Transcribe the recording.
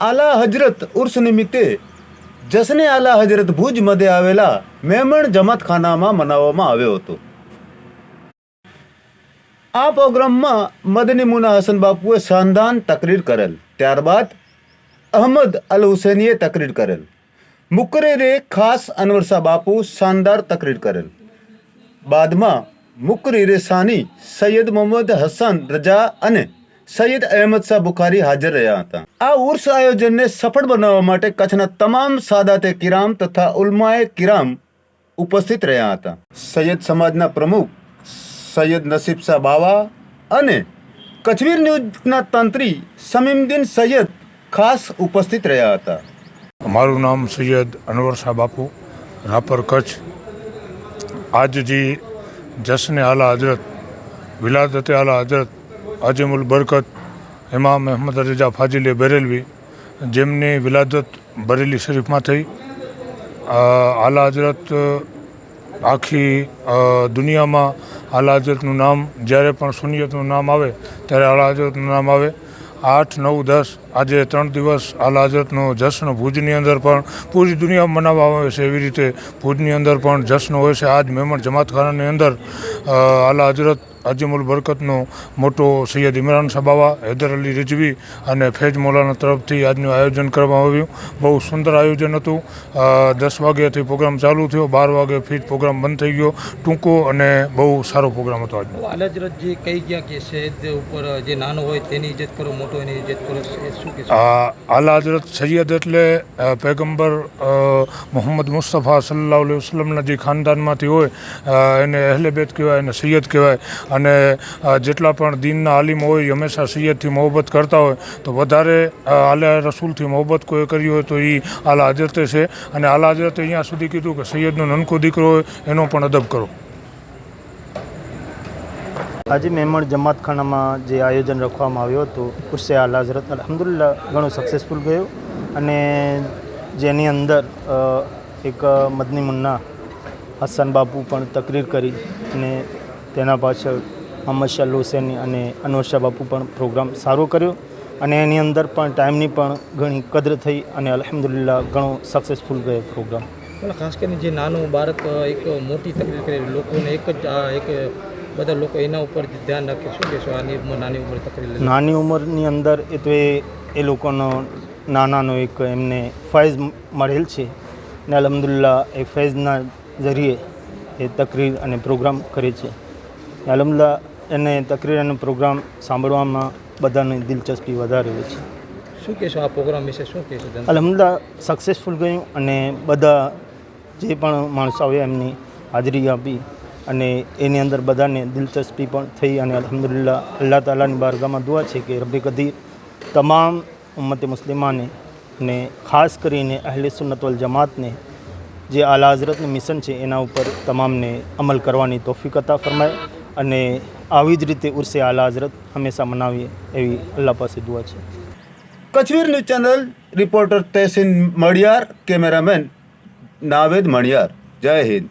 આલા હજરત ઉર્સ નિમિત્તે જશને આલા હજરત ભુજ મધ્યે આવેલા મેમણ જમાતખાનામાં મનાવવામાં આવ્યો હતો. આ પ્રોગ્રામમાં મદની મુના હસન બાપુએ શાનદાન તકરીર કરેલ. ત્યારબાદ અહમદ અલ હુસેનીએ તકરીર કરેલ. મુકરેરે ખાસ અનવરસા બાપુ શાનદાર તકરીર કરેલ. બાદમાં મુકરેરે સાની સૈયદ મોહમ્મદ હસન રજા અને સૈયદ અહેમદ શાહ બુખારી હાજર રહ્યા હતા. આ ઉર્સ આયોજનને સફળ બનાવવા માટે કચ્છના તમામ સાદાતે કિરામ તથા ઉલમાએ કિરામ ઉપસ્થિત રહ્યા હતા. સૈયદ સમાજના પ્રમુખ સૈયદ નસીબ શાહ બાવા અને કચ્છવીર ન્યૂઝના તંત્રી સમીમદીન સૈયદ ખાસ ઉપસ્થિત રહ્યા હતા. મારું નામ સૈયદ અનવર શાહ બાપુ, રાપર કચ્છ. આજ જી જશ્ન આલા હજરત વિલાદત આલા હજરત અજમુલ બરકત ઇમામ અહેમદ રજા ફાજીલે બરેલવી, જેમની વિલાદત બરેલી શરીફમાં થઈ. આલા હજરત આખી દુનિયામાં આલા હજરતનું નામ, જ્યારે પણ સુનિયતનું નામ આવે, ત્યારે આલા હજરતનું નામ આવે. આઠ, નવ, દસ, આજે ત્રણ દિવસ આલા હજરતનો જશ્ન ભુજની અંદર પણ પૂરી દુનિયામાં મનાવવામાં આવે છે એવી રીતે ભુજની અંદર પણ જશ્ન હોય છે. આજ મેમણ જમાતખાનાની અંદર આલા હજરત અજીમુલ બરકતનો મોટો સૈયદ ઇમરાન સબાવા હૈદર અલી રિઝવી અને ફેજ મોલાના તરફથી આજનું આયોજન કરવામાં આવ્યું. બહુ સુંદર આયોજન હતું. દસ વાગ્યાથી પ્રોગ્રામ ચાલુ થયો. બાર વાગે ફીજ પ્રોગ્રામ બંધ થઈ ગયો. ટૂંકો અને બહુ સારો પ્રોગ્રામ હતો આજનો. આલહજરતજી કહી ગયા કે સૈયદ ઉપર જે નાનો હોય તેની ઇજ્જત કરો મોટો એની ઇજ્જત કરો શું કે આલા હજરત સૈયદ એટલે પેગમ્બર મોહમ્મદ મુસ્તફા સલ્લાહ વસલમના જે ખાનદાનમાંથી હોય એને અહેલે બેત કહેવાય એને સૈયદ કહેવાય. અને જેટલા પણ દીનના આલિમ હોય હંમેશા સૈયદથી મોહબ્બત કરતા હોય, તો વધારે આલા રસૂલથી મોહબ્બત કોઈ કરી હોય તો એ આલા હજરતે છે. અને આલા હજરતે અહીંયા સુધી કીધું કે સૈયદનો નનકો દીકરો હોય, એનો પણ અદબ કરો. આજે મેમણ જમાતખાનામાં જે આયોજન રાખવામાં આવ્યું હતું ઉર્સે આલ હઝરત અલહમદુલ્લા ઘણું સક્સેસફુલ ગયું. અને જેની અંદર એક મદની મુન્ના, હસન બાપુ પણ તકરીર કરી અને તેના પાછળ મોહમ્મદ શાહ હુસેની અને અનવર શાહ બાપુ પણ પ્રોગ્રામ સારો કર્યો. અને એની અંદર પણ ટાઈમની પણ ઘણી કદર થઈ અને અલહમદુલિલ્લાહ ઘણો સક્સેસફુલ ગયો પ્રોગ્રામ ખાસ કરીને જે નાનું બાળક એક મોટી તકલીફ કરે લોકોને એક જ આ એક બધા લોકો એના ઉપર ધ્યાન રાખે શું કહેશો? આની ઉંમર નાની ઉંમર તકલીફ નાની ઉંમરની અંદર એ તો એ એ લોકોનો નાનાનો એક એમને ફૈઝ મળેલ છે. ને અલહમદુલિલ્લાહ એ ફૈઝના જરીએ એ તકરીર અને પ્રોગ્રામ કરે છે. અલહમદુલ્લા એને તકરીર અને પ્રોગ્રામ સાંભળવામાં બધાની દિલચસ્પી વધારે હોય છે. શું કહેશો આ પ્રોગ્રામ વિશે? શું કહેશો અલહમદુલ્લા સક્સેસફુલ ગયું અને બધા જે પણ માણસો આવ્યા એમની હાજરી આપી અને એની અંદર બધાને દિલચસ્પી પણ થઈ અને અલહમદુલિલ્લા અલ્લાહ તાલાની બારગામાં દુઆ છે કે રબી કદીર તમામ ઉમ્મતે મુસ્લિમાને અને ખાસ કરીને અહલે સુન્નત વલ જમાતને જે આલા હઝરતનું મિશન છે એના ઉપર તમામને અમલ કરવાની તોફીક અતા ફરમાય. અને આવી જ રીતે ઉર્સે આલા હઝરત હંમેશા મનાવીએ એવી અલ્લાહ પાસે દુઆ છે. કચવીર news channel reporter Tehseen Maniyar cameraman Naved Maniyar Jai Hind.